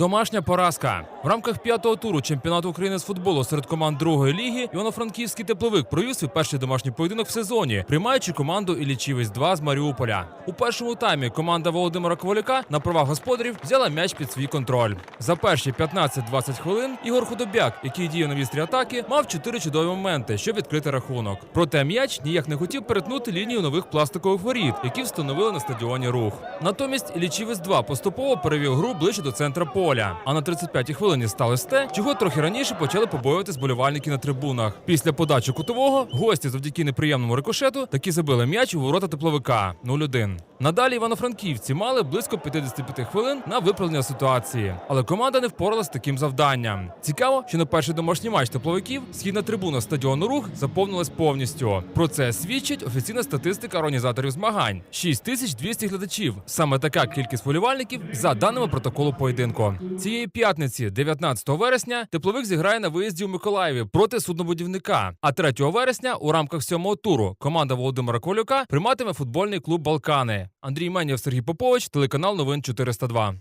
Домашня поразка в рамках п'ятого туру чемпіонату України з футболу серед команд другої ліги Івано-Франківський тепловик провів свій перший домашній поєдинок в сезоні, приймаючи команду Іллічівець 2 з Маріуполя. У першому таймі команда Володимира Коваляка на правах господарів взяла м'яч під свій контроль. За перші 15-20 хвилин Ігор Худобяк, який діяв на вістрі атаки, мав чотири чудові моменти, щоб відкрити рахунок. Проте м'яч ніяк не хотів перетнути лінію нових пластикових воріт, які встановили на стадіоні рух. Натомість Іллічівець 2 поступово перевів гру ближче до центра поля. А на 35-й хвилині сталося те, чого трохи раніше почали побоювати зболівальники на трибунах. Після подачі кутового гості завдяки неприємному рикошету таки забили м'яч у ворота тепловика 0-1. Надалі івано-франківці мали близько 55 хвилин на виправлення ситуації, але команда не впоралась з таким завданням. Цікаво, що на перший домашній матч тепловиків східна трибуна стадіону рух заповнилась повністю. Про це свідчить офіційна статистика організаторів змагань: 6200 глядачів. Саме така кількість вболівальників за даними протоколу поєдинку. Цієї п'ятниці, 19 вересня, тепловик зіграє на виїзді у Миколаєві проти суднобудівника. А 3 вересня у рамках сьомого туру команда Володимира Колюка прийматиме футбольний клуб Балкани. Андрій Менєв, Сергій Попович, телеканал Новин 402.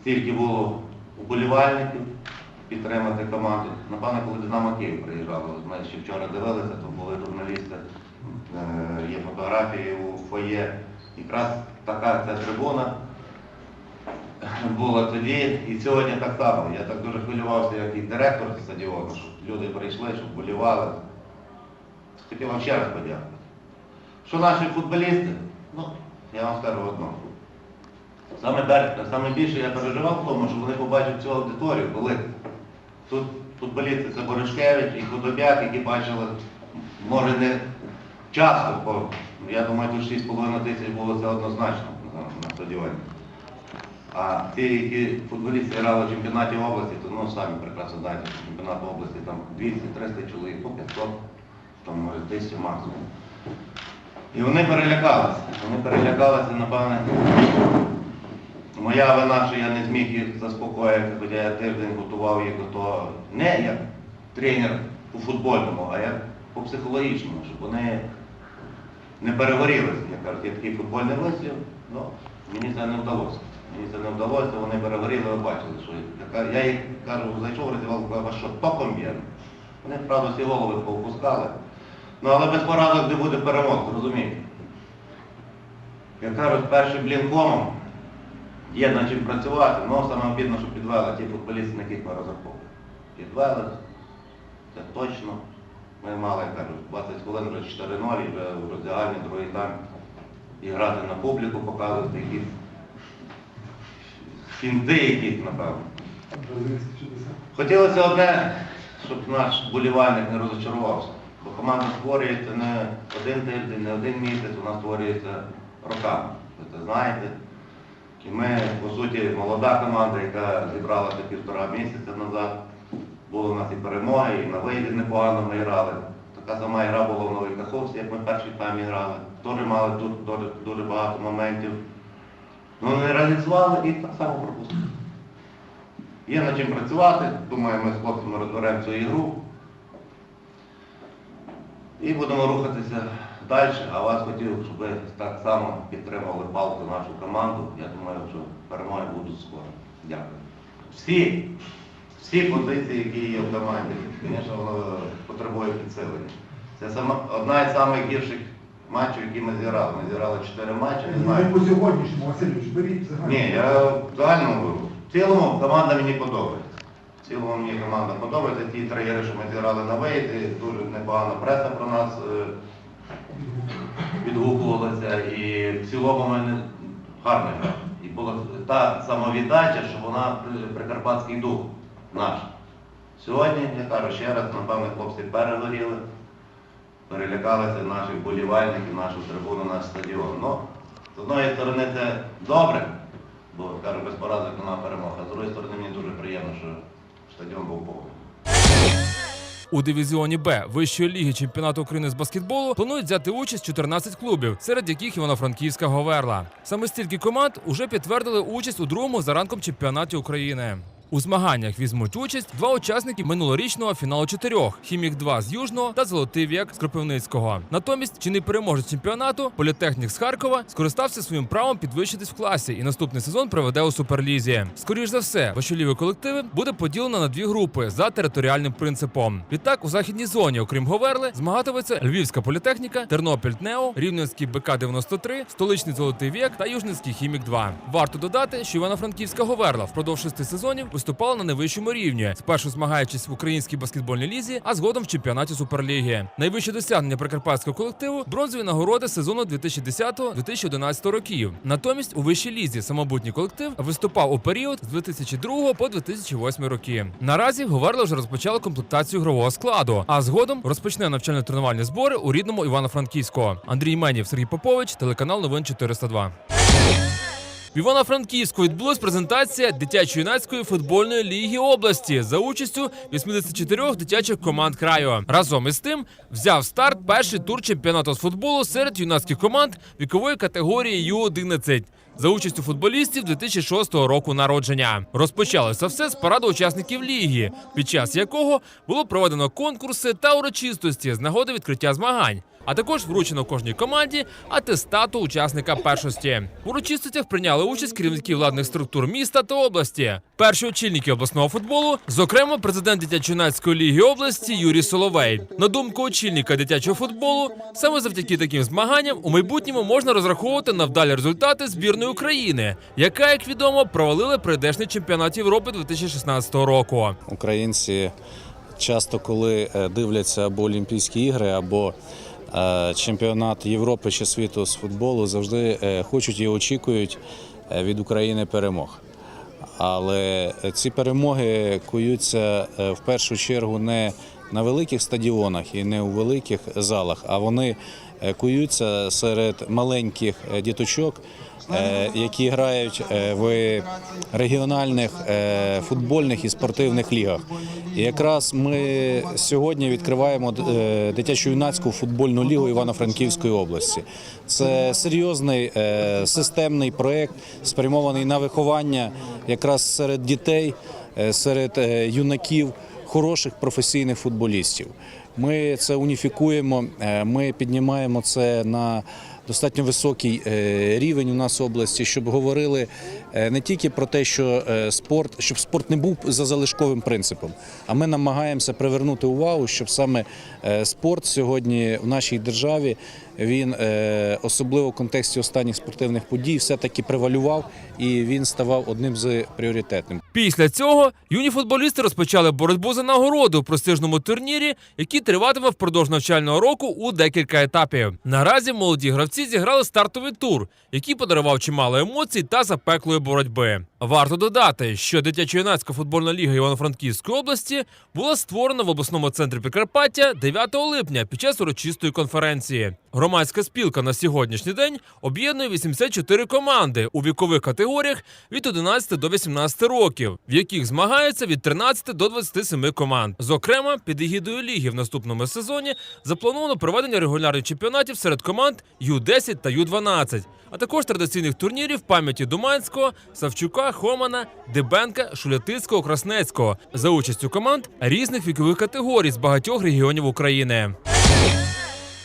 стільки було уболівальників підтримати команду. Напевно, коли Динамо Київ приїжджало, ми ще вчора дивилися, то були журналісти, е, є фотографії у фоє. Якраз така ця трибуна була тоді і сьогодні так само. Я так дуже хвилювався, як і директор стадіону, щоб люди прийшли, щоб болівали. Хотів вам ще раз подякувати. Що наші футболісти? Ну, я вам скажу одно. Саме, саме більше я переживав в тому, що вони побачать цю аудиторію, коли тут футболісти це Борошкевич і Худобяк, які бачили, може не часто, бо я думаю, тут 6,5 тисяч було це однозначно на, на стадіоні. А ті, які футболісти грали в чемпіонаті області, то ну самі прекрасно знаєте, що чемпіонат області там 200-300 чоловік, по 500, там може 1000 максимум. І вони перелякалися. Вони перелякалися, напевне. Моя вина, що я не зміг їх заспокоїти, хоча я тиждень готував їх до того, не як тренер по футбольному, а як по психологічному, щоб вони не перегорілися. Я кажу, є такий футбольний вислів, ну, мені це не вдалося. Мені це не вдалося, вони перегоріли, ви бачили, що я, їх кажу, зайшов в роздівалку, а що, током б'є? Вони, правда, всі голови повпускали. Ну, але без поразок не буде перемог, зрозумієте. Як кажуть, першим блінкомом є над чим працювати, але саме обідно, що підвели ті футболісти, на яких ми розраховували. Підвели, це точно. Ми мали, як кажуть, 20 хвилин вже 4-0 і вже в роздягальні другий тайм і грати на публіку, показувати якісь фінти якісь, напевно. Хотілося одне, щоб наш болівальник не розочарувався. Бо команда створюється не один тиждень, не один місяць, вона створюється роками. Ви це знаєте. І ми, по суті, молода команда, яка зібралася півтора місяця назад. Були у нас і перемоги, і на виїзді непогано ми грали. Така сама гра була в Новій Каховці, як ми перший таймі грали. Теж мали дуже, дуже багато моментів. Ну не реалізували і так само пропустили. Є над чим працювати. Думаю, ми з хлопцями розберемо цю ігру. І будемо рухатися далі. А вас хотів, щоб ви так само підтримали палку нашу команду. Я думаю, що перемоги будуть скоро. Дякую. Всі, всі позиції, які є в команді, звісно, воно потребує підсилення. Це одна із найгірших матчів, які ми зіграли. Ми зіграли 4 матчі, не Не знаю. по сьогоднішньому, Васильович, беріть загально. Ні, я в загальному говорю. В цілому команда мені подобається. В цілому мені команда подобається. Ті три що ми зіграли на виїзді, дуже непогана преса про нас е, відгукувалася. І в цілому ми не гарно грали. І була та самовіддача, що вона при- прикарпатський дух наш. Сьогодні, я кажу ще раз, напевно, хлопці перегоріли, перелякалися наших болівальників, нашу трибуну, наш стадіон. Ну, з одної сторони це добре, бо кажу, без поразок нема перемога. З другої сторони мені дуже приємно, що стадіон був повний. У дивізіоні Б вищої ліги чемпіонату України з баскетболу планують взяти участь 14 клубів, серед яких Івано-Франківська Говерла. Саме стільки команд уже підтвердили участь у другому за ранком чемпіонаті України. У змаганнях візьмуть участь два учасники минулорічного фіналу чотирьох: Хімік 2 з Южного та Золотий Вік з Кропивницького. Натомість чинний переможець чемпіонату політехнік з Харкова скористався своїм правом підвищитись в класі і наступний сезон проведе у суперлізі. Скоріш за все, вищоліві колективи буде поділено на дві групи за територіальним принципом. Відтак у західній зоні, окрім Говерли, змагатиметься Львівська політехніка, Тернопіль ТНЕО, Рівненський БК 93 столичний Золотий Вік та Южницький Хімік 2 Варто додати, що Івано-Франківська Говерла впродовж шести сезонів виступала на найвищому рівні, спершу змагаючись в українській баскетбольній лізі, а згодом в чемпіонаті Суперліги. Найвище досягнення прикарпатського колективу бронзові нагороди сезону 2010-2011 років. Натомість у вищій лізі самобутній колектив виступав у період з 2002 по 2008 роки. Наразі Говерла вже розпочала комплектацію ігрового складу, а згодом розпочне навчально-тренувальні збори у рідному Івано-Франківську. Андрій Менів, Сергій Попович, телеканал Новин 402. В Івано-Франківську відбулась презентація дитячо-юнацької футбольної ліги області за участю 84 дитячих команд краю. Разом із тим взяв старт перший тур чемпіонату з футболу серед юнацьких команд вікової категорії Ю-11 за участю футболістів 2006 року народження. Розпочалося все з параду учасників ліги, під час якого було проведено конкурси та урочистості з нагоди відкриття змагань. А також вручено кожній команді атестату учасника першості. В урочистостях прийняли участь керівники владних структур міста та області. Перші очільники обласного футболу, зокрема, президент дитячо-юнацької ліги області Юрій Соловей. На думку очільника дитячого футболу, саме завдяки таким змаганням у майбутньому можна розраховувати на вдалі результати збірної України, яка, як відомо, провалила прийдешний чемпіонат Європи 2016 року. Українці часто, коли е, дивляться або Олімпійські ігри, або чемпіонат Європи чи світу з футболу, завжди е, хочуть і очікують е, від України перемог. Але ці перемоги куються е, в першу чергу не на великих стадіонах і не у великих залах, а вони е, куються серед маленьких е, діточок, е, які грають е, в регіональних е, футбольних і спортивних лігах. І якраз ми сьогодні відкриваємо е, дитячо-юнацьку футбольну лігу Івано-Франківської області. Це серйозний е, системний проєкт, спрямований на виховання якраз серед дітей, е, серед е, юнаків хороших професійних футболістів. Ми це уніфікуємо, е, ми піднімаємо це на достатньо високий е, рівень у нас в області, щоб говорили е, не тільки про те, що е, спорт, щоб спорт не був за залишковим принципом, а ми намагаємося привернути увагу, щоб саме спорт сьогодні в нашій державі він особливо в контексті останніх спортивних подій все-таки превалював і він ставав одним з пріоритетним. Після цього юні футболісти розпочали боротьбу за нагороду у престижному турнірі, який триватиме впродовж навчального року у декілька етапів. Наразі молоді гравці зіграли стартовий тур, який подарував чимало емоцій та запеклої боротьби. Варто додати, що дитячо-юнацька футбольна ліга Івано-Франківської області була створена в обласному центрі Прикарпаття 9 липня під час урочистої конференції. Громадська спілка на сьогоднішній день об'єднує 84 команди у вікових категоріях від 11 до 18 років, в яких змагаються від 13 до 27 команд. Зокрема, під егідою ліги в наступному сезоні заплановано проведення регулярних чемпіонатів серед команд Ю-10 та Ю-12, а також традиційних турнірів пам'яті Думанського, Савчука, Хомана, Дебенка, Шулятицького, Краснецького за участю команд різних вікових категорій з багатьох регіонів України.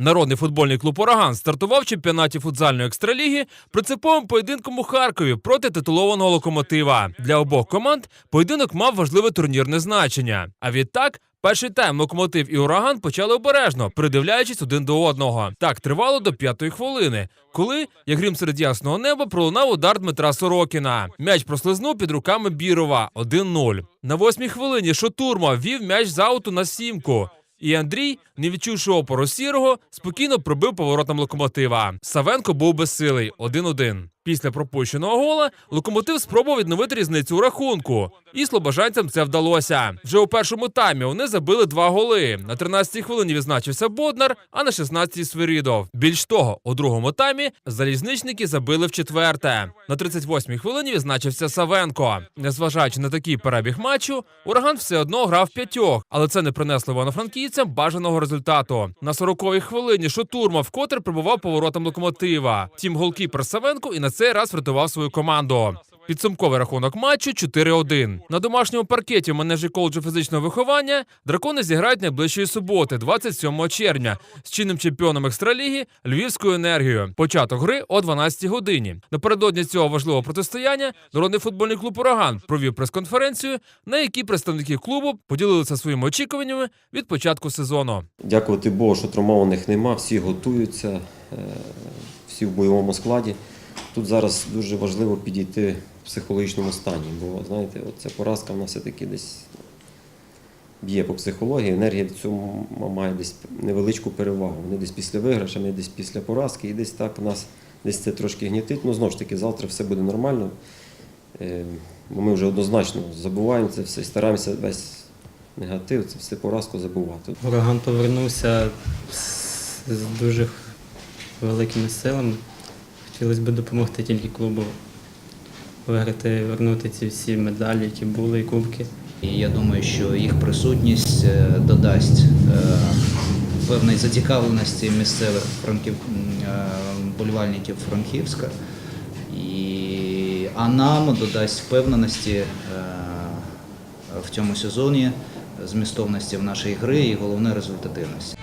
Народний футбольний клуб Ураган стартував в чемпіонаті футзальної екстраліги принциповим поєдинком у Харкові проти титулованого локомотива. Для обох команд поєдинок мав важливе турнірне значення. А відтак. Перший тайм локомотив і ураган почали обережно, придивляючись один до одного. Так тривало до п'ятої хвилини, коли, як грім серед ясного неба, пролунав удар Дмитра Сорокіна. М'яч прослизнув під руками Бірова 1-0. На восьмій хвилині Шотурма ввів м'яч з ауту на сімку. І Андрій, не відчувши опору сірого, спокійно пробив поворотом локомотива. Савенко був безсилий 1-1. Після пропущеного гола локомотив спробував відновити різницю у рахунку, і слобожанцям це вдалося. Вже у першому таймі вони забили два голи. На 13-й хвилині відзначився Боднар, а на 16-й Свирідов. Більш того, у другому таймі залізничники забили в четверте. На 38-й хвилині відзначився Савенко. Незважаючи на такий перебіг матчу, ураган все одно грав п'ятьох, але це не принесло івано-франківцям бажаного результату. На 40-й хвилині Шотурма вкотре прибував поворотом локомотива. Тім голкіпер Савенко і на цей раз врятував свою команду. Підсумковий рахунок матчу 4-1. На домашньому паркеті в манежі коледжу фізичного виховання дракони зіграють найближчої суботи, 27 червня, з чинним чемпіоном екстраліги Львівською енергією. Початок гри о 12 годині. Напередодні цього важливого протистояння народний футбольний клуб Ураган провів прес-конференцію, на якій представники клубу поділилися своїми очікуваннями від початку сезону. Дякувати Богу, що травмованих нема, всі готуються, е, всі в бойовому складі. Тут зараз дуже важливо підійти в психологічному стані, бо знаєте, ця поразка вона все-таки десь б'є по психології. Енергія в цьому має десь невеличку перевагу. Вони десь після виграша, ми десь після поразки, і десь так нас десь це трошки гнітить. Ну знову ж таки, завтра все буде нормально. Е, Бо ми вже однозначно забуваємо це все стараємося весь негатив, це все поразку забувати. Ураган повернувся з дуже великими силами. Хотілося б допомогти тільки клубу виграти, вернути ці всі медалі, які були, і кубки. І я думаю, що їх присутність е, додасть е, певної зацікавленості місцевих франків, е, болівальників Франківська, і, а нам додасть впевненості в цьому сезоні, змістовності в нашій гри і головне результативності.